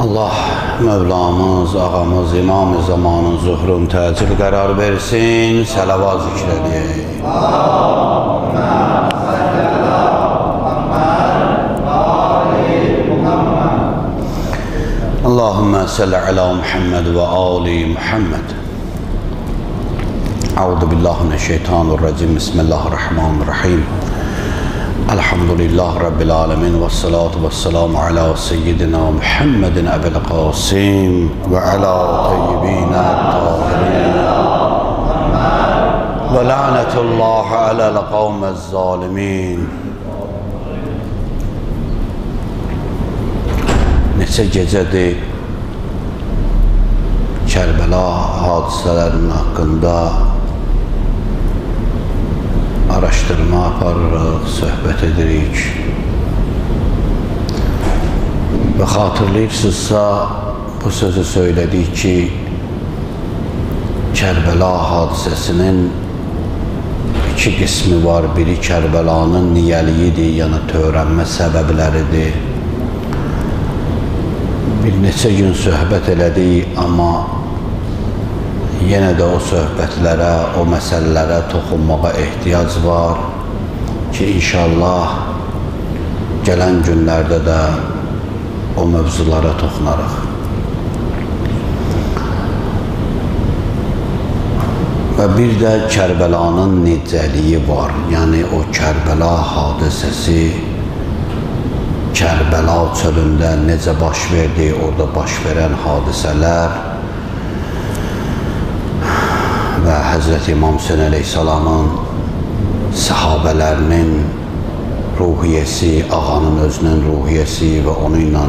Allah Mevlamız, ağamız, imam zamanın zuhrun təcil qərar versin, səlavaz zikrədiyək. Allahümme Allahümme salli ala Muhammed ve ali Muhammed. Euzu billahi mineşşeytanirracim. Bismillahirrahmanirrahim. الحمد لله رب العالمين والصلاة والسلام على سيدنا محمد أبي القاسم وعلى طيبين الطاهرين. ولعنة الله على القوم الظالمين. neçə gecədir Kərbəla hadisələrinin haqqında araşdırma aparırıq, söhbət edirik. Və xatırlayırsınızsa, bu sözü söylədik ki, Kərbəla hadisəsinin iki qismi var. Biri Kərbəlanın niyəliyidir, yəni törənmə səbəbləridir bir neçə gün söhbət elədik, amma yenə də o söhbətlərə, o məsələlərə toxunmağa ehtiyac var ki, inşallah gələn günlərdə də o mövzulara toxunarıq. Və bir də Kərbəlanın necəliyi var. Yəni o Kərbəla hadisəsi Kərbəla çölündə necə baş verdi, orada baş verən hadisələr və Həzrət İmam Hüseyin əleyhissalamın səhabələrinin ruhiyyəsi, ağanın özünün ruhiyyəsi və onu ilə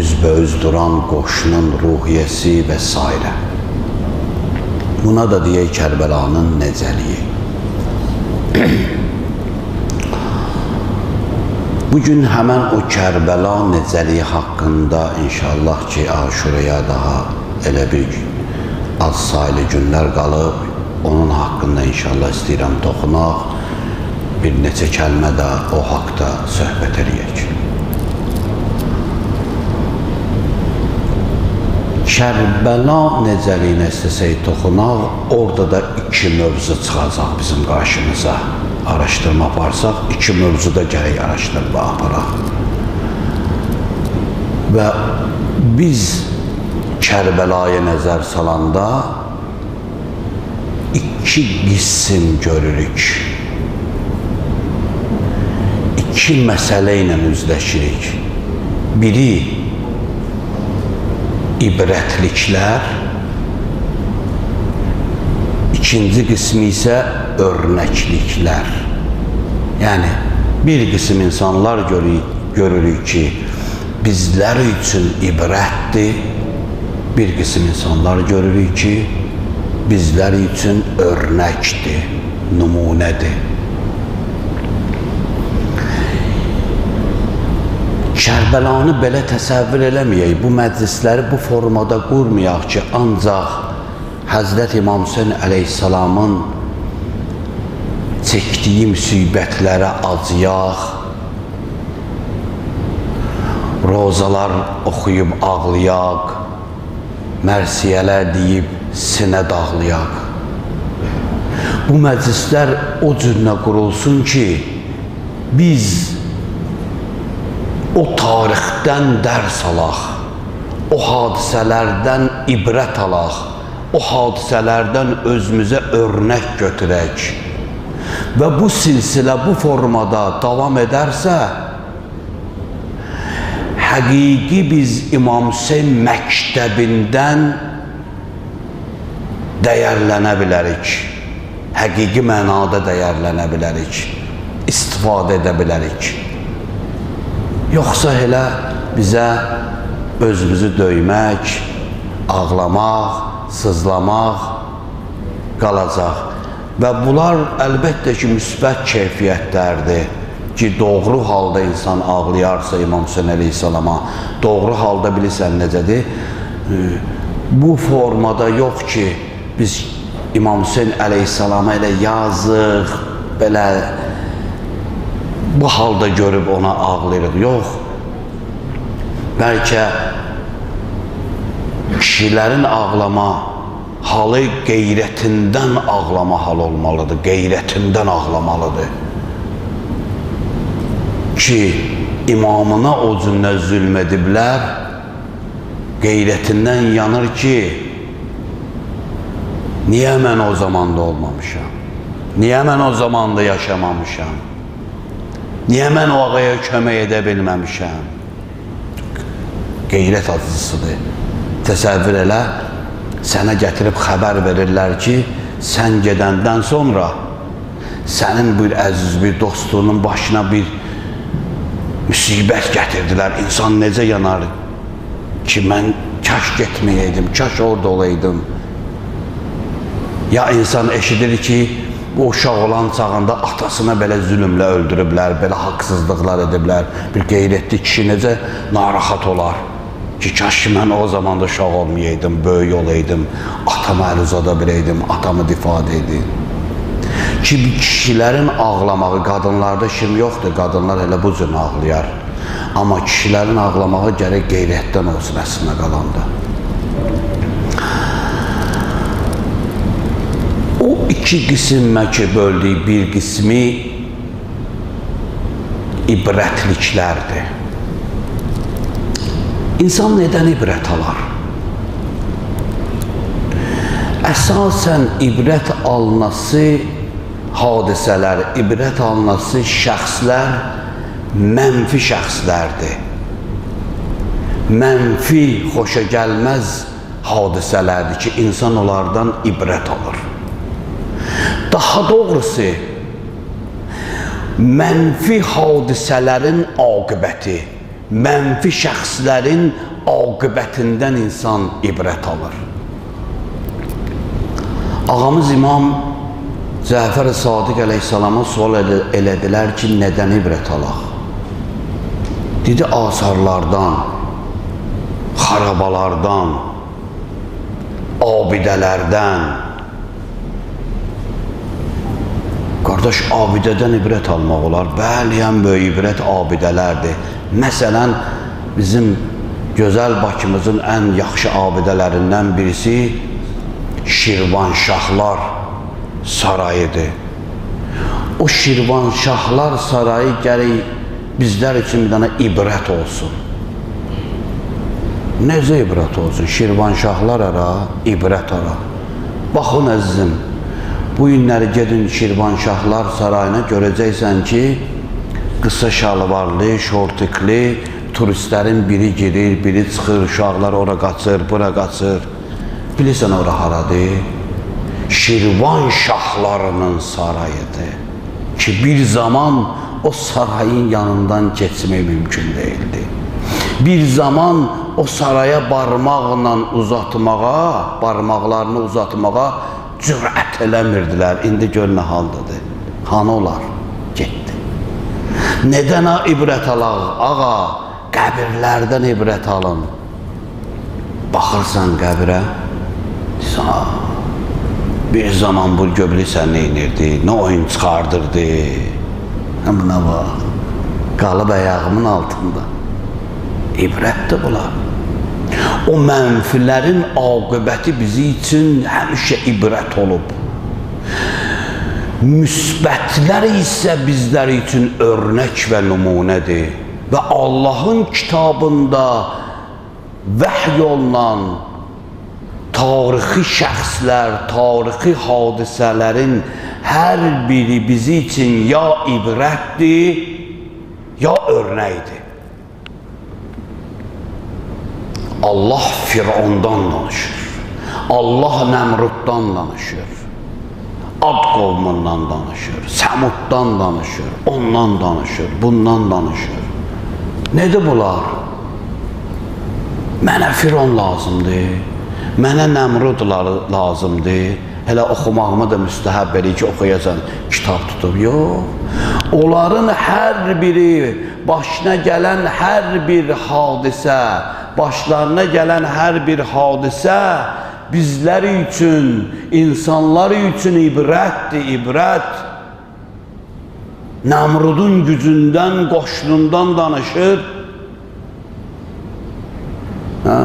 üzbəüz duran qoşunun ruhiyyəsi və s. Buna da deyək Kərbəlanın necəliyi. Bugün həmən o Kərbəla necəliyi haqqında inşallah ki, aşuraya daha elə bir az sayılı günlər qalıb, onun haqqında inşallah istəyirəm toxunaq, bir neçə kəlmə də o haqda söhbət eləyək. Kərbəla necəliyinə istəsək toxunaq, orada da iki mövzu çıxacaq bizim qarşımıza. Araşdırma aparsaq, iki mövzuda gərək araşdırma aparaq. Və biz Kərbəlaya nəzər salanda iki qism görürük. İki məsələ ilə üzləşirik. Biri ibrətliklər, ikinci qismi isə örnəkliklər. Yəni, bir qism insanlar görürük ki, bizlər üçün ibrətdir, bir qism insanlar görürük ki, bizlər üçün örnəkdir, nümunədir. Kərbəlanı belə təsəvvür eləməyək, bu məclisləri bu formada qurmayaq ki, ancaq Həzrət İmam Hüseyin əleyhissalamın çəkdiyi müsibətlərə acıyaq, rozalar oxuyub ağlayaq, mərsiyələr deyib sinə dağlayaq. Bu məclislər o cürünə qurulsun ki, biz o tarixdən dərs alaq, o hadisələrdən ibrət alaq, o hadisələrdən özümüzə örnək götürək və bu silsilə bu formada davam edərsə, həqiqi biz İmam Hüseyin məktəbindən dəyərlənə bilərik. Həqiqi mənada dəyərlənə bilərik. İstifadə edə bilərik. Yoxsa elə bizə özümüzü döymək, ağlamaq, sızlamaq qalacaq. Və bunlar əlbəttə ki, müsbət keyfiyyətlərdir ki, doğru halda insan ağlayarsa İmam Hüseyin əleyhissalama, doğru halda bilirsən necədir? Bu formada yox ki, biz İmam Hüseyin əleyhissalama elə yazıq, belə bu halda görüb ona ağlayırıq. Yox. Bəlkə kişilərin ağlama halı qeyrətindən ağlama hal olmalıdır, qeyrətindən ağlamalıdır. Ki, imamına o cündə zülm ediblər, qeyrətindən yanır ki, niyə mən o zamanda olmamışam? Niyə mən o zamanda yaşamamışam? Niyə mən o ağaya kömək edə bilməmişəm? Qeyrət acısıdır. Təsəvvür elə, sənə gətirib xəbər verirlər ki, sən gedəndən sonra sənin bir əziz bir dostunun başına bir müsibət gətirdilər. İnsan necə yanar ki, mən kaş getməyəydim, kaş orada olaydım. Ya insan eşidir ki, bu uşaq olan çağında atasına belə zülmlə öldürüblər, belə haqsızlıqlar ediblər. Bir qeyrətli kişi necə narahat olar ki, kaş mən o zaman da uşaq olmayaydım, böyük olaydım, atama əl uzada biləydim, atamı difa edəydim. Ki, kişilərin ağlamağı, qadınlarda şirin yoxdur, qadınlar elə bu cür ağlayar. Amma kişilərin ağlamağı gərək qeyrətdən olsun əslində qalanda. O iki qismə ki, böldük, bir qismi ibrətliklərdir. İnsan nədən ibrət alar? Əsasən ibrət alınası hadisələr, ibrət alınası şəxslər mənfi şəxslərdir. Mənfi, xoşa gəlməz hadisələrdir ki, insan onlardan ibrət alır. Daha doğrusu, mənfi hadisələrin aqibəti, mənfi şəxslərin aqibətindən insan ibrət alır. Ağamız İmam Cəfər Sadiq əleyhissalama sual elədilər ki, nədən ibrət alaq? Dedi, asarlardan, xarabalardan, abidələrdən, Qardaş, abidədən ibrət almaq olar. Bəli, ən böyük ibrət abidələrdir. Məsələn, bizim gözəl Bakımızın ən yaxşı abidələrindən birisi Şirvanşahlar sarayıdır. O Şirvanşahlar sarayı gərək bizlər üçün bir dənə ibrət olsun. Necə ibrət olsun? Şirvanşahlar ara, ibrət ara. Baxın əzizim, Bu günləri gedin Şirvanşahlar sarayına görəcəksən ki, qısa şalvarlı, şortikli turistlərin biri girir, biri çıxır, uşaqlar ora qaçır, bura qaçır. Bilirsən ora haradır? Şirvan şahlarının sarayıdır. Ki bir zaman o sarayın yanından keçmək mümkün değildi. Bir zaman o saraya barmaqla uzatmağa, barmaqlarını uzatmağa cürət eləmirdilər. İndi gör nə haldadır. Hanı olar? Getdi. Nədən ibrət alaq? Ağa, qəbirlərdən ibrət alın. Baxırsan qəbirə, sana bir zaman bu göbli sən neynirdi, nə oyun çıxardırdı. Buna bax, qalıb ayağımın altında. İbrətdir bunlar. O mənfilərin aqibəti bizi üçün həmişə ibrət olub. Müsbətlər isə bizlər üçün örnək və nümunədir. Və Allahın kitabında vəhy olunan tarixi şəxslər, tarixi hadisələrin hər biri bizi üçün ya ibrətdir, ya örnəkdir. Allah Firondan danışır. Allah Nəmruddan danışır. Ad qovmundan danışır. Səmuddan danışır. Ondan danışır. Bundan danışır. Nədir bunlar? Mənə Firon lazımdır. Mənə Nəmrud lazımdır. Hələ oxumağımı da müstəhəb eləyir ki, oxuyasan, kitab tutub. Yox. Onların hər biri, başına gələn hər bir hadisə, başlarına gələn hər bir hadisə bizlər üçün, insanlar üçün ibrətdir, ibrət. Namrudun gücündən, qoşunundan danışır. Hə?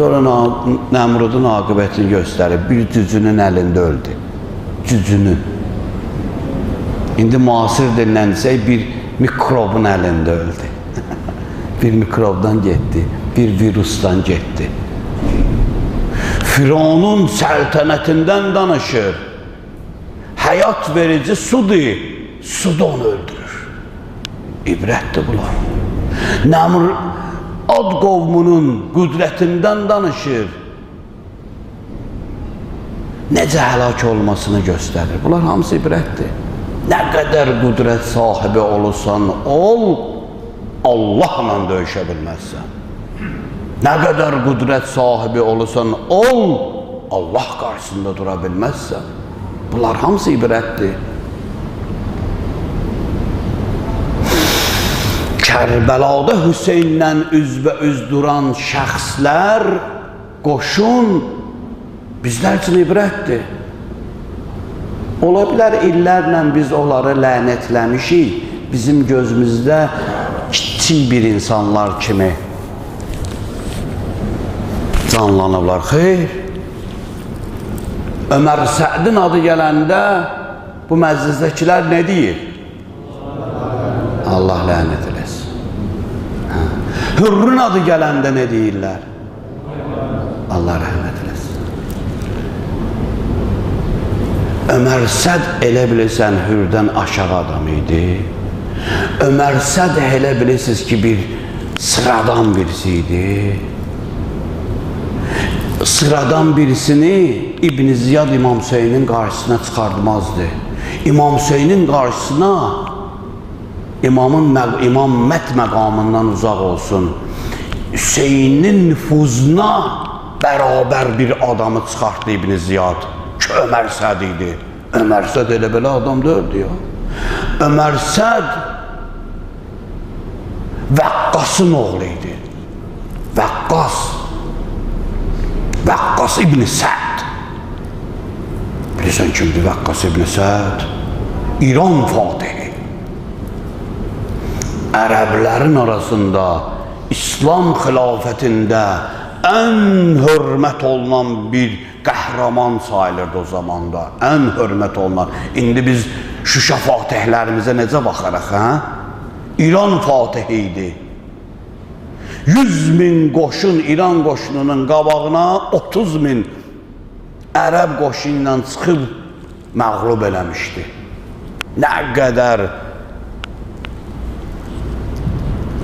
Sonra Nemrud'un akıbetini gösterir. Bir cüzünün elinde öldü. Cüzünün. İndi müasir denilen şey bir mikrobun elinde öldü. bir mikrobdan gitti. Bir virusdan gitti. Fironun seltanetinden danışır. Hayat verici sudur. Su da onu öldürür. İbrettir bunlar. Nemrud ad qovmunun qüdrətindən danışır. Necə həlak olmasını göstərir. Bunlar hamısı ibrətdir. Nə qədər qüdrət sahibi olursan, ol, Allahla döyüşə bilməzsən. Nə qədər qüdrət sahibi olursan, ol, Allah qarşısında dura bilməzsən. Bunlar hamısı ibrətdir. Kərbəlada Hüseynlə üzbə-üz duran şəxslər, qoşun bizlər üçün ibrətdir. Ola bilər illərlə biz onları lənətləmişik, bizim gözümüzdə kiçik bir insanlar kimi canlanıblar. Xeyr. Ömər Sədin adı gələndə bu məclisdəkilər nə deyir? Allah lənət. Hürrün adı gələndə nə deyirlər? Allah eləsin. Ömər Səd elə bilirsən hürdən aşağı adam idi. Ömər Səd elə bilirsiniz ki, bir sıradan birisi idi. Sıradan birisini İbn Ziyad İmam Hüseynin qarşısına çıxartmazdı. İmam Hüseynin qarşısına imamın məq imammət məqamından uzaq olsun. Hüseynin nüfuzuna bərabər bir adamı çıxartdı İbn Ziyad. Ki Ömər Səd idi. Ömər Səd elə belə adam deyildi ya. Ömər Səd Vəqqasın oğlu idi. Vəqqas. Vəqqas İbn Səd. Bilirsən kimdir Vəqqas İbn Səd? İran fatihi. Ərəblərin arasında İslam xilafətində ən hörmət olunan bir qəhrəman sayılırdı o zamanda. Ən hörmət olunan. İndi biz Şuşa fatihlərimizə necə baxarıq, hə? İran fatihi idi. 100 min qoşun İran qoşununun qabağına 30 min ərəb qoşunu ilə çıxıb məğlub eləmişdi. Nə qədər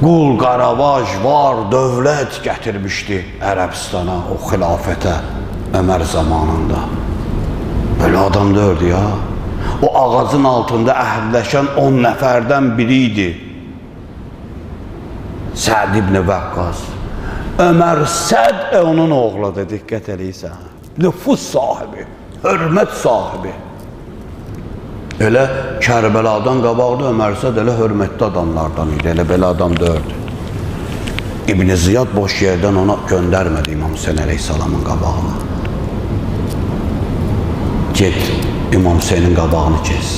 qul qaravaj var, dövlət gətirmişdi Ərəbistana, o xilafətə Ömər zamanında. Belə adam dördü ya. O ağacın altında əhəlləşən 10 nəfərdən biri idi. Səd ibn Vəqqas. Ömər Səd e, onun oğludur, diqqət eləyirsən. Nüfus sahibi, hörmət sahibi. Elə Kərbəladan qabaqda Ömər Səd elə hörmətli adamlardan idi. Elə belə adam dördü. İbn Ziyad boş yerdən ona göndərmədi İmam Hüseyin əleyhissalamın qabağına. Get İmam Hüseynin qabağını kes.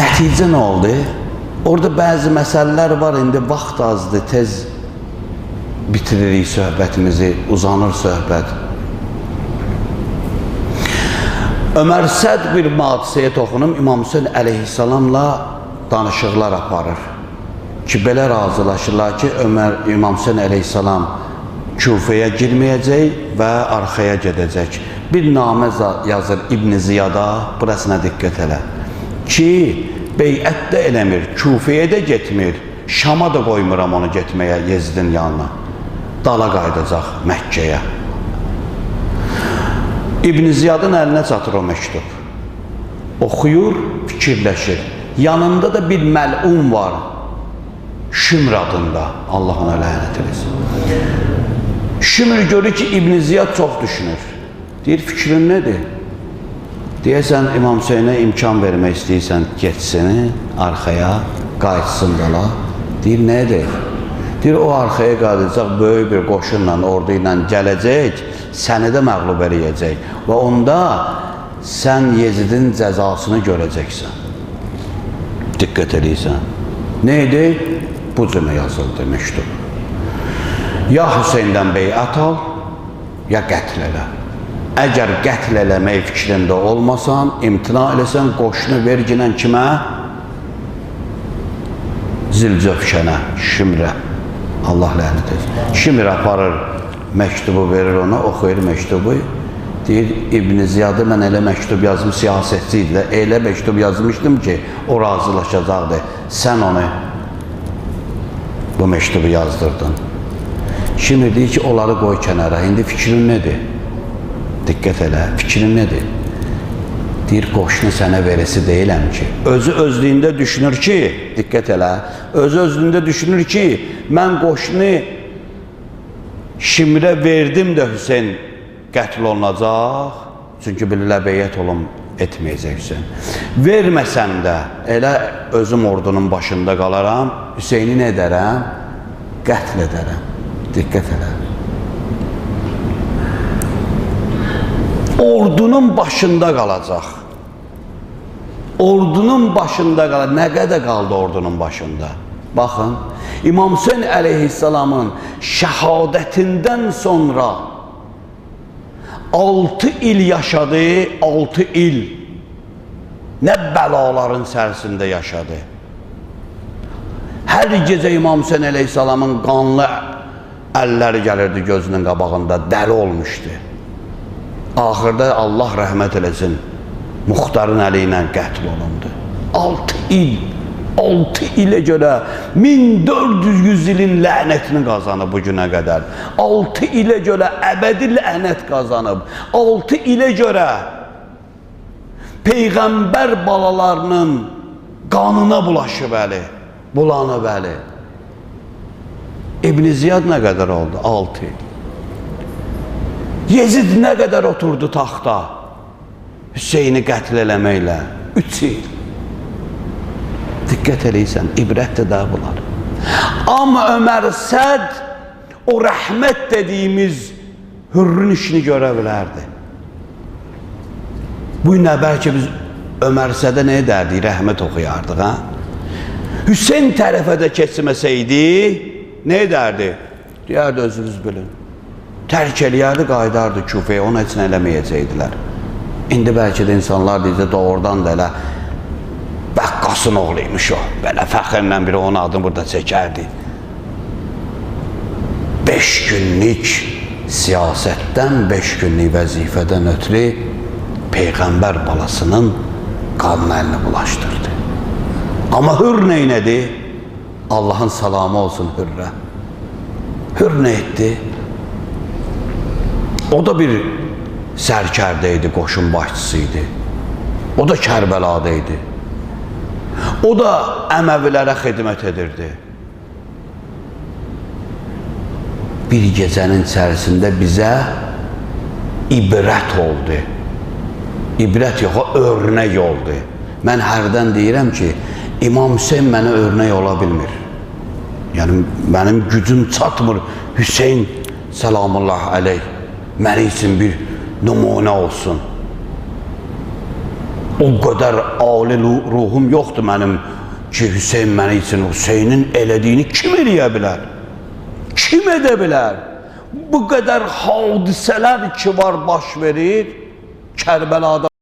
Nəticə nə oldu? Orada bəzi məsələlər var, indi vaxt azdır, tez bitiririk söhbətimizi, uzanır söhbət. Ömər Səd bir hadisəyə toxunum, İmam Hüseyin əleyhissalamla danışıqlar aparır. Ki, belə razılaşırlar ki, Ömər İmam Hüseyin əleyhissalam Küfəyə girməyəcək və arxaya gedəcək. Bir namə yazır İbn Ziyada, burasına diqqət elə. Ki, beyət də eləmir, Küfəyə də getmir, Şama da qoymuram onu getməyə Yezdin yanına. Dala qayıdacaq Məkkəyə. İbn Ziyadın əlinə çatır o məktub. Oxuyur, fikirləşir. Yanında da bir məlun var. Şümr adında. Allah ona lənət eləsin. Şümr görür ki, İbn Ziyad çox düşünür. Deyir, fikrin nədir? Deyəsən, İmam Hüseynə imkan vermək istəyirsən, geçsini arxaya, qayıtsın dala. Deyir, nədir? Deyir, o arxaya qayıdacaq, böyük bir qoşunla, ordu ilə gələcək, səni də məqlub eləyəcək. Və onda sən Yezidin cəzasını görəcəksən. Diqqət edirsən. Neydi? Bu cümle yazıldı mektub. Ya Hüseyndən beyət al, ya qətl elə. Əgər qətl eləmək fikrində olmasan, imtina eləsən, qoşunu verginən kimə? Zilcöfkənə, Şimrə. Allah lənət etsin. Şimr aparır, məktubu verir ona, oxuyur məktubu. Deyir, İbn Ziyadı mən elə məktub yazım, siyasətçi idi. Elə məktub yazmışdım ki, o razılaşacaqdı. Sən onu bu məktubu yazdırdın. Şimdi deyir ki, onları qoy kənara. İndi fikrin nədir? Diqqət elə, fikrin nədir? Deyir, qoşunu sənə verisi deyiləm ki. Özü özlüyündə düşünür ki, diqqət elə, özü özlüyündə düşünür ki, mən qoşunu Şimrə verdim də Hüseyn qətl olunacaq. Çünki bilirlər beyyət olum etməyəcək Hüseyn. Verməsəm də elə özüm ordunun başında qalaram, Hüseyni nə edərəm? Qətl edərəm. Diqqət elə. Ordunun başında qalacaq. Ordunun başında qalacaq. Nə qədər qaldı ordunun başında? Baxın, İmam Hüseyn əleyhissalamın şəhadətindən sonra 6 il yaşadı, 6 il. Nə bəlaların sərsində yaşadı. Hər gecə İmam Hüseyn əleyhissalamın qanlı əlləri gəlirdi gözünün qabağında, dəli olmuşdu. Axırda Allah rəhmət eləsin, Muxtarın əli ilə qətl olundu. 6 il, 6 ilə görə 1400 ilin lənətini qazanıb bu günə qədər. 6 ilə görə əbədi lənət qazanıb. 6 ilə görə Peyğəmbər balalarının qanına bulaşıb əli, bulanıb əli. İbn Ziyad nə qədər oldu? 6 il. Yezid nə qədər oturdu taxta? Hüseyni qətl eləməklə 3 il. Diqqət eləyirsən, ibrətdir də bunlar. Amma Ömər Səd o rəhmət dediyimiz hürrün işini görə bilərdi. Bu gün bəlkə biz Ömər Sədə nə edərdik? Rəhmət oxuyardıq, ha? Hüseyn tərəfə də keçməsəydi, nə edərdi? Deyərdi, özünüz bilin. Tərk eləyərdi, qaydardı küfəyə, ona heç nə eləməyəcəkdilər. İndi bəlkə də insanlar deyəcək, doğrudan da elə Bəqqasın oğluymuş o. Belə fəxrlə biri onun adını burada çəkərdi. Beş günlük siyasətdən, beş günlük vəzifədən ötürü Peyğəmbər balasının qanın əlini bulaşdırdı. Amma Hür neynədi? Allahın salamı olsun Hürrə. Hür nə etdi? O da bir sərkərdə idi, qoşun. O da Kərbəlada idi. O da Əməvilərə xidmət edirdi. Bir gecənin içərisində bizə ibrət oldu. İbrət yox, örnək oldu. Mən hərdən deyirəm ki, İmam Hüseyn mənə örnək ola bilmir. Yəni, mənim gücüm çatmır. Hüseyn, salamullah aleyh, mənim üçün bir nümunə olsun. O qədər ali ruhum yoxdur mənim ki, Hüseyn mənim üçün Hüseynin elədiyini kim eləyə? Kim edə bilər? Bu qədər hadisələr ki var baş verir, Kərbəlada